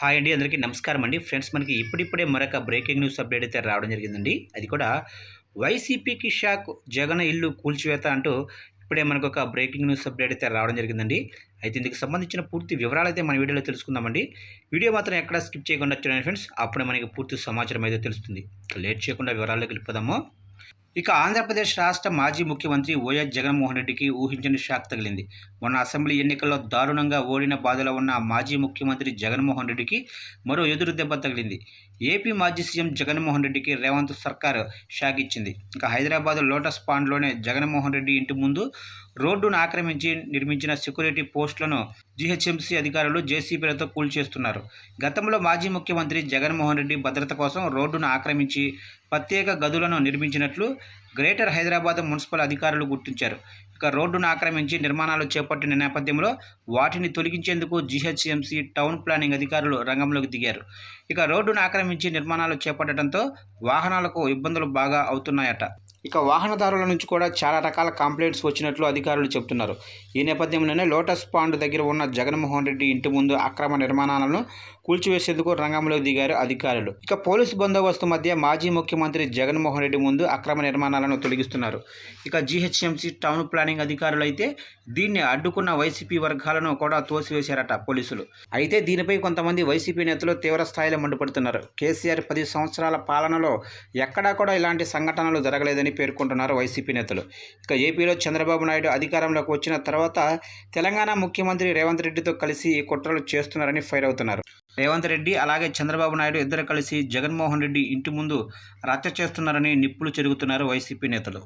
Hi అండి అందరికీ నమస్కారం అండి. ఫ్రెండ్స్ మనకి ఇప్పుడిప్పుడే మరొక బ్రేకింగ్ న్యూస్ అప్డేట్ అయితే రావడం జరిగిందండి. అది కూడా వైసీపీకి షాక్ జగన్ ఇల్లు కూల్చివేత అంటూ ఇప్పుడే మనకు ఒక బ్రేకింగ్ న్యూస్ అప్డేట్ అయితే రావడం జరిగిందండి. అయితే ఇందుకు సంబంధించిన పూర్తి వివరాలు అయితే మన వీడియోలో తెలుసుకుందామండి. వీడియో మాత్రం ఎక్కడ స్కిప్ చేయకుండా చూడండి ఫ్రెండ్స్. అప్పుడే మనకి పూర్తి సమాచారం అయితే తెలుస్తుంది. లేట్ చేయకుండా వివరాల్లోకి వెళ్ళిపోదాము. ఇక ఆంధ్రప్రదేశ్ రాష్ట్ర మాజీ ముఖ్యమంత్రి వైఎస్ జగన్మోహన్ రెడ్డికి ఊహించని షాక్ తగిలింది. మొన్న అసెంబ్లీ ఎన్నికల్లో దారుణంగా ఓడిన బాధలో ఉన్న మాజీ ముఖ్యమంత్రి జగన్మోహన్ రెడ్డికి మరో ఎదురు దెబ్బ తగిలింది. ఏపీ మాజీ సీఎం జగన్మోహన్ రెడ్డికి రేవంత్ సర్కార్ షాక్ ఇచ్చింది. ఇక హైదరాబాద్ లోటస్ పాండ్లోనే జగన్మోహన్ రెడ్డి ఇంటి ముందు రోడ్డును ఆక్రమించి నిర్మించిన సెక్యూరిటీ పోస్టులను జీహెచ్ఎంసీ అధికారులు జేసీబీలతో కూల్చేస్తున్నారు గతంలో మాజీ ముఖ్యమంత్రి జగన్మోహన్ రెడ్డి భద్రత కోసం రోడ్డును ఆక్రమించి ప్రత్యేక గదులను నిర్మించినట్లు గ్రేటర్ హైదరాబాద్ మున్సిపల్ అధికారులు గుర్తించారు. ఇక రోడ్డును ఆక్రమించి నిర్మాణాలు చేపట్టిన నేపథ్యంలో వాటిని తొలగించేందుకు జీహెచ్ఎంసీ టౌన్ ప్లానింగ్ అధికారులు రంగంలోకి దిగారు. ఇక రోడ్డును ఆక్రమించి నిర్మాణాలు చేపట్టడంతో వాహనాలకు ఇబ్బందులు బాగా అవుతున్నాయట. ఇక వాహనదారుల నుంచి కూడా చాలా రకాల కంప్లైంట్స్ వచ్చినట్లు అధికారులు చెబుతున్నారు ఈ నేపథ్యంలోనే లోటస్ పాండ్ దగ్గర ఉన్న జగన్మోహన్ రెడ్డి ఇంటి ముందు అక్రమ నిర్మాణాలను కూల్చివేసేందుకు రంగంలోకి దిగారు అధికారులు. ఇక పోలీసు బందోబస్తు మధ్య మాజీ ముఖ్యమంత్రి జగన్మోహన్ రెడ్డి ముందు అక్రమ నిర్మాణాలను తొలగిస్తున్నారు. ఇక జీహెచ్ఎంసీ టౌన్ ప్లానింగ్ అధికారులు అయితే దీన్ని అడ్డుకున్న వైసీపీ వర్గాలను కూడా తోసివేశారట పోలీసులు. అయితే దీనిపై కొంతమంది వైసీపీ నేతలు తీవ్ర స్థాయిలో మండిపడుతున్నారు. కేసీఆర్ పది సంవత్సరాల పాలనలో ఎక్కడా కూడా ఇలాంటి సంఘటనలు జరగలేదని పేర్కొంటున్నారు వైసీపీ నేతలు. ఇక ఏపీలో చంద్రబాబు నాయుడు అధికారంలోకి వచ్చిన తర్వాత తెలంగాణ ముఖ్యమంత్రి రేవంత్ రెడ్డితో కలిసి ఈ కుట్రలు చేస్తున్నారని ఫైర్ అవుతున్నారు. రేవంత్ రెడ్డి అలాగే చంద్రబాబు నాయుడు ఇద్దరు కలిసి జగన్మోహన్ రెడ్డి ఇంటి ముందు రచ్చ చేస్తున్నారని నిప్పులు చెరుగుతున్నారు వైసీపీ నేతలు.